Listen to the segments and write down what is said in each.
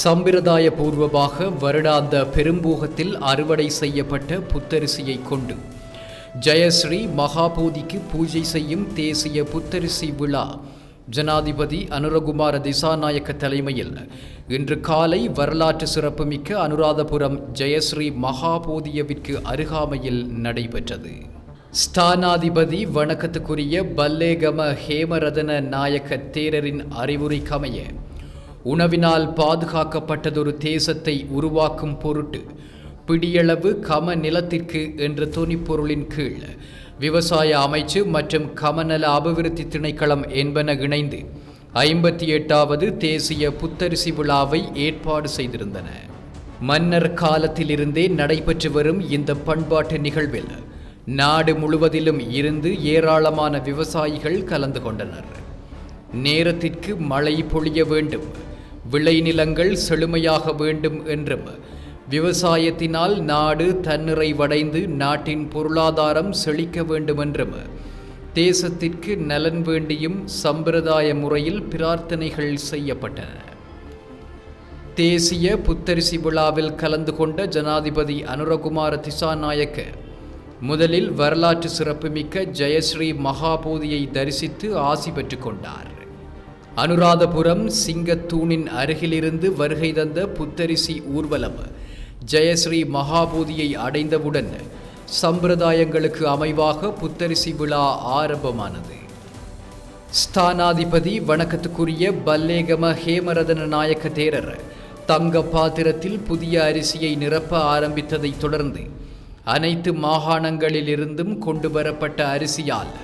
சம்பிரதாய பூர்வமாக வருடாந்த பெரும்பூகத்தில் அறுவடை செய்யப்பட்ட புத்தரிசியை கொண்டு ஜெயஸ்ரீ மகாபோதிக்கு பூஜை செய்யும் தேசிய புத்தரிசி விழா. ஜனாதிபதி அனுரகுமார திசாநாயக்க தலைமையில் இன்று காலை வரலாற்று சிறப்புமிக்க அனுராதபுரம் ஜெயஸ்ரீ மகாபோதியவிற்கு அருகாமையில் நடைபெற்றது. ஸ்தானாதிபதி வணக்கத்துக்குரிய பல்லேகம ஹேமரதன நாயக்க தேரரின் அறிவுரைக்கமைய உணவினால் பாதுகாக்கப்பட்டதொரு தேசத்தை உருவாக்கும் பொருட்டு பிடியளவு கம நிலத்திற்கு என்ற துணிப்பொருளின் கீழ் விவசாய அமைச்சு மற்றும் கமநல அபிவிருத்தி திணைக்களம் என்பன இணைந்து ஐம்பத்தி எட்டாவது தேசிய புத்தரிசி விழாவை ஏற்பாடு செய்திருந்தன. மன்னர் காலத்திலிருந்தே நடைபெற்று வரும் இந்த பண்பாட்டு நிகழ்வில் நாடு முழுவதிலும் இருந்து ஏராளமான விவசாயிகள் கலந்து கொண்டனர். நேரத்திற்கு மழை பொழிய வேண்டும். விளைநிலங்கள் செழுமையாக வேண்டும் என்றும் விவசாயத்தினால் நாடு தன்னிறைவடைந்து நாட்டின் பொருளாதாரம் செழிக்க வேண்டுமென்றும் தேசத்திற்கு நலன் வேண்டியும் சம்பிரதாய முறையில் பிரார்த்தனைகள் செய்யப்பட்டன. தேசிய புத்தரிசி விழாவில் கலந்து கொண்ட ஜனாதிபதி அனுரகுமார திசாநாயக்க முதலில் வரலாற்று சிறப்புமிக்க ஜெயஸ்ரீ மகாபோதியை தரிசித்து ஆசி பெற்றுக்கொண்டார் கொண்டார். அனுராதபுரம் சிங்கத்தூணின் அருகிலிருந்து வருகை தந்த புத்தரிசி ஊர்வலம் ஜெயஸ்ரீ மகாபூதியை அடைந்தவுடன் சம்பிரதாயங்களுக்கு அமைவாக புத்தரிசி விழா ஆரம்பமானது. ஸ்தானாதிபதி வணக்கத்துக்குரிய பல்லேகம ஹேமரதன நாயக்க தேரர் தங்க பாத்திரத்தில் புதிய அரிசியை நிரப்ப ஆரம்பித்ததைத் தொடர்ந்து அனைத்து மாகாணங்களிலிருந்தும் கொண்டு வரப்பட்ட அரிசியால்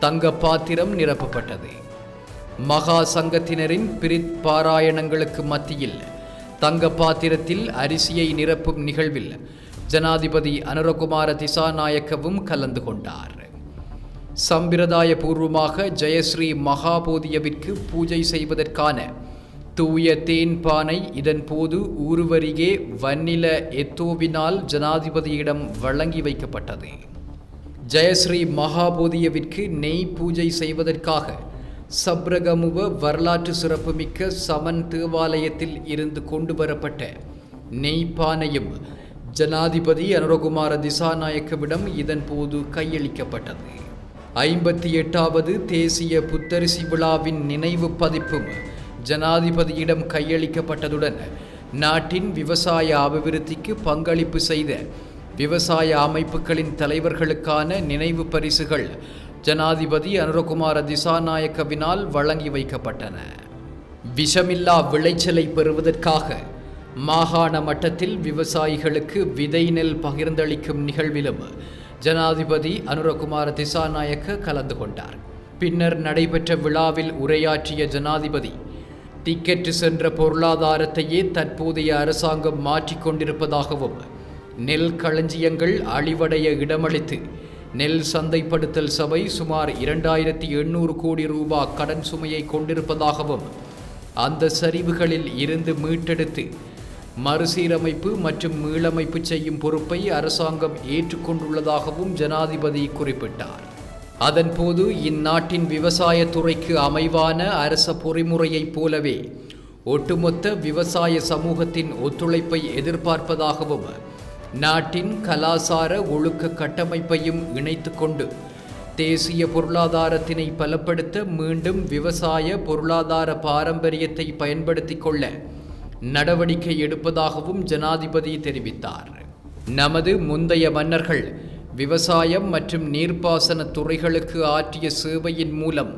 தங்க பாத்திரம் நிரப்பப்பட்டது. மகா சங்கத்தினரின் பிரித் பாராயணங்களுக்கு மத்தியில் தங்க பாத்திரத்தில் அரிசியை நிரப்பும் நிகழ்வில் ஜனாதிபதி அனுரகுமார திசாநாயக்கவும் கலந்து கொண்டார். சம்பிரதாய பூர்வமாக ஜெயஸ்ரீ மகாபோதியவிற்கு பூஜை செய்வதற்கான தூய தேன் பானை இதன் போது ஊருவரிகே வன்னில எத்தோவினால் ஜனாதிபதியிடம் வழங்கி வைக்கப்பட்டது. ஜெயஸ்ரீ மகாபோதியவிற்கு நெய் பூஜை செய்வதற்காக சப்ரகமுவ வரலாற்று சிறப்புமிக்க சமன் தேவாலயத்தில் இருந்து கொண்டு வரப்பட்ட நெய்ப்பானையும் ஜனாதிபதி அனுரகுமார திசாநாயக்கவிடம் இதன் போது கையளிக்கப்பட்டது. ஐம்பத்தி எட்டாவது தேசிய புத்தரிசி விழாவின் நினைவு பதிப்பும் ஜனாதிபதியிடம் கையளிக்கப்பட்டதுடன் நாட்டின் விவசாய அபிவிருத்திக்கு பங்களிப்பு செய்த விவசாய அமைப்புகளின் தலைவர்களுக்கான நினைவு பரிசுகள் ஜனாதிபதி அனுரகுமார திசாநாயக்கவினால் வழங்கி வைக்கப்பட்டன. விஷமில்லா விளைச்சலை பெறுவதற்காக மாகாண மட்டத்தில் விவசாயிகளுக்கு விதை நெல் பகிர்ந்தளிக்கும் நிகழ்விலும் ஜனாதிபதி அனுரகுமார திசாநாயக்க கலந்து கொண்டார். பின்னர் நடைபெற்ற விழாவில் உரையாற்றிய ஜனாதிபதி டிக்கெட்டு சென்ற பொருளாதாரத்தையே தற்போதைய அரசாங்கம் மாற்றிக்கொண்டிருப்பதாகவும் நெல் களஞ்சியங்கள் அழிவடைய இடமளித்து நெல் சந்தைப்படுத்தல் சபை சுமார் இரண்டாயிரத்தி எண்ணூறு கோடி ரூபாய் கடன் சுமையை கொண்டிருப்பதாகவும் அந்த சரிவுகளில் இருந்து மீட்டெடுத்து மறுசீரமைப்பு மற்றும் மீளமைப்பு செய்யும் பொறுப்பை அரசாங்கம் ஏற்றுக்கொண்டுள்ளதாகவும் ஜனாதிபதி குறிப்பிட்டார். அதன்போது இந்நாட்டின் விவசாயத்துறைக்கு அமைவான அரச பொறிமுறையைப் போலவே ஒட்டுமொத்த விவசாய சமூகத்தின் ஒத்துழைப்பை எதிர்பார்ப்பதாகவும் நாட்டின் கலாசார ஒழுக்க கட்டமைப்பையும் இணைத்து கொண்டு தேசிய பொருளாதாரத்தினை பலப்படுத்த மீண்டும் விவசாய பொருளாதார பாரம்பரியத்தை பயன்படுத்தி கொள்ள நடவடிக்கை எடுப்பதாகவும் ஜனாதிபதி தெரிவித்தார். நமது முந்தைய மன்னர்கள் விவசாயம் மற்றும் நீர்ப்பாசன துறைகளுக்கு ஆற்றிய சேவையின் மூலம்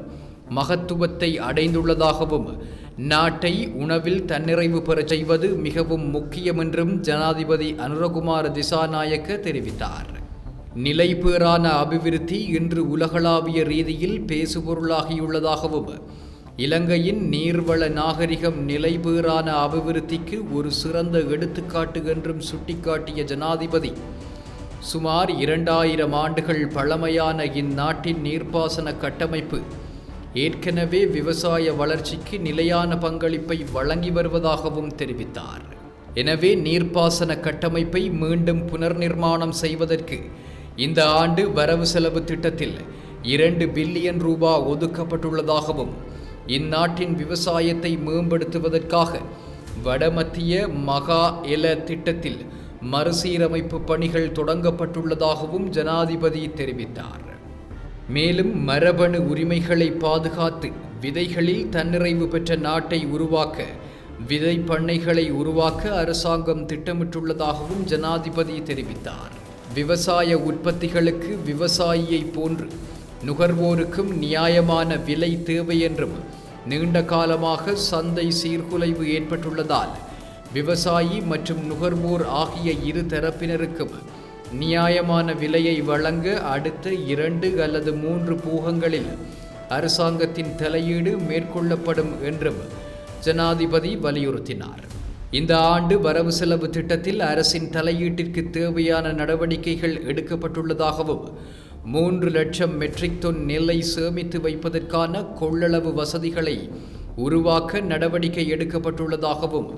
மகத்துவத்தை அடைந்துள்ளதாகவும் நாட்டை உணவில் தன்னிறைவு பெறச் செய்வது மிகவும் முக்கியம் என்றும் ஜனாதிபதி அனுரகுமார திசாநாயக்க தெரிவித்தார். நிலைபேறான அபிவிருத்தி இன்று உலகளாவிய ரீதியில் பேசுபொருளாகியுள்ளதாகவும் இலங்கையின் நீர்வள நாகரிகம் நிலைபேறான அபிவிருத்திக்கு ஒரு சிறந்த எடுத்துக்காட்டு என்றும் சுட்டிக்காட்டிய ஜனாதிபதி சுமார் இரண்டாயிரம் ஆண்டுகள் பழமையான இந்நாட்டின் நீர்ப்பாசன கட்டமைப்பு ஏற்கனவே விவசாய வளர்ச்சிக்கு நிலையான பங்களிப்பை வழங்கி வருவதாகவும் தெரிவித்தார். எனவே நீர்ப்பாசன கட்டமைப்பை மீண்டும் புனர்நிர்மாணம் செய்வதற்கு இந்த ஆண்டு வரவு செலவு திட்டத்தில் இரண்டு பில்லியன் ரூபாய் ஒதுக்கப்பட்டுள்ளதாகவும் இந்நாட்டின் விவசாயத்தை மேம்படுத்துவதற்காக வடமத்திய மகா எல திட்டத்தில் மறுசீரமைப்பு பணிகள் தொடங்கப்பட்டுள்ளதாகவும் ஜனாதிபதி தெரிவித்தார். மேலும் மரபணு உரிமைகளை பாதுகாத்து விதைகளில் தன்னிறைவு பெற்ற நாட்டை உருவாக்க விதை பண்ணைகளை உருவாக்க அரசாங்கம் திட்டமிட்டுள்ளதாகவும் ஜனாதிபதி தெரிவித்தார். விவசாய உற்பத்திகளுக்கு விவசாயியை போன்று நுகர்வோருக்கும் நியாயமான விலை தேவை என்றும் நீண்ட காலமாக சந்தை சீர்குலைவு ஏற்பட்டுள்ளதால் விவசாயி மற்றும் நுகர்வோர் ஆகிய இரு தரப்பினருக்கும் நியாயமான விலையை வழங்க அடுத்த இரண்டு அல்லது மூன்று பூகங்களில் அரசாங்கத்தின் தலையீடு மேற்கொள்ளப்படும் என்றும் ஜனாதிபதி வலியுறுத்தினார். இந்த ஆண்டு வரவு செலவு திட்டத்தில் அரசின் தலையீட்டிற்கு தேவையான நடவடிக்கைகள் எடுக்கப்பட்டுள்ளதாகவும் மூன்று லட்சம் மெட்ரிக் தொன் நெல்லை சேமித்து வைப்பதற்கான கொள்ளளவு வசதிகளை உருவாக்க நடவடிக்கை எடுக்கப்பட்டுள்ளதாகவும்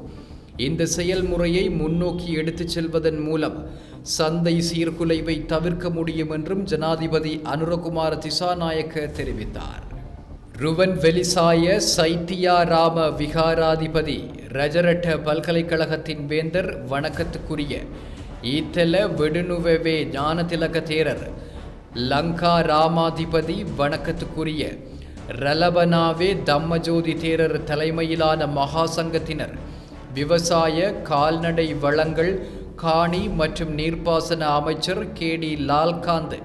இந்த செயல்முறையை முன்னோக்கி எடுத்துச் செல்வதன் மூலம் சந்தை சீர்குலைவை தவிர்க்க முடியும் என்றும் ஜனாதிபதி அனுரகுமார திசாநாயக்க தெரிவித்தார். ருவன் வெலிசாய சைத்தியா ராம விகாராதிபதி ரஜரட்ட பல்கலைக்கழகத்தின் வேந்தர் வணக்கத்துக்குரிய ஈத்தல வெடுனுவவே ஞானதிலக தேரர் லங்கா ராமாதிபதி வணக்கத்துக்குரிய ரலபனாவே தம்மஜோதி தேரர் தலைமையிலான மகாசங்கத்தினர் விவசாய கால்நடை வளங்கள் காணி மற்றும் நீர்ப்பாசன அமைச்சர் கே. டி. லால்காந்த்.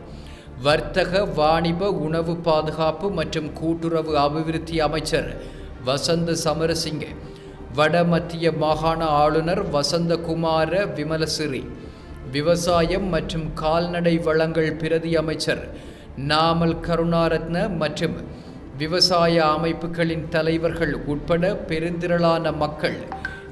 வர்த்தக வாணிப உணவு பாதுகாப்பு மற்றும் கூட்டுறவு அபிவிருத்தி அமைச்சர் வசந்த சமரசிங்க. வடமத்திய மாகாண ஆளுநர் வசந்தகுமார விமலசிறி. விவசாயம் மற்றும் கால்நடை வளங்கள் பிரதி அமைச்சர் நாமல் கருணாரத்ன மற்றும் விவசாய அமைப்புகளின் தலைவர்கள் உட்பட பெருந்திரளான மக்கள்